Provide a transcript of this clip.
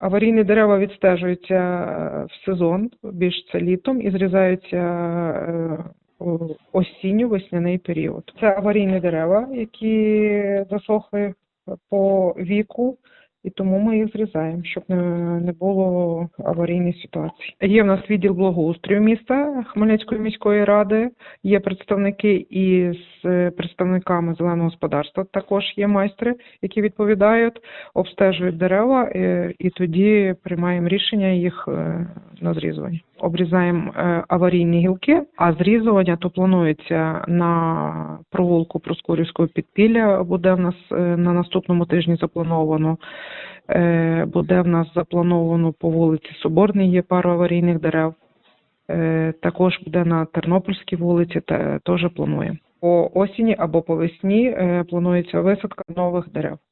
Аварійні дерева відстежуються е, в сезон, більш це літом, і зрізаються е, о- осінньо-весняний період. Це аварійні дерева, які засохли по віку, і тому ми їх зрізаємо, щоб не, було аварійної ситуації. Є в нас відділ благоустрою міста Хмельницької міської ради, є представники із е, представниками зеленого господарства. Також є майстри, які відповідають, обстежують дерева, е, і тоді приймаємо рішення їх е, на зрізування. Обрізаємо е, аварійні гілки, а зрізування то планується на провулку Проскурівського підпілля. Буде в нас на наступному тижні заплановано. Буде в нас заплановано по вулиці Соборній є пара аварійних дерев. Також буде на Тернопільській вулиці, те- теж плануємо. По осінні або по весні е, планується висадка нових дерев.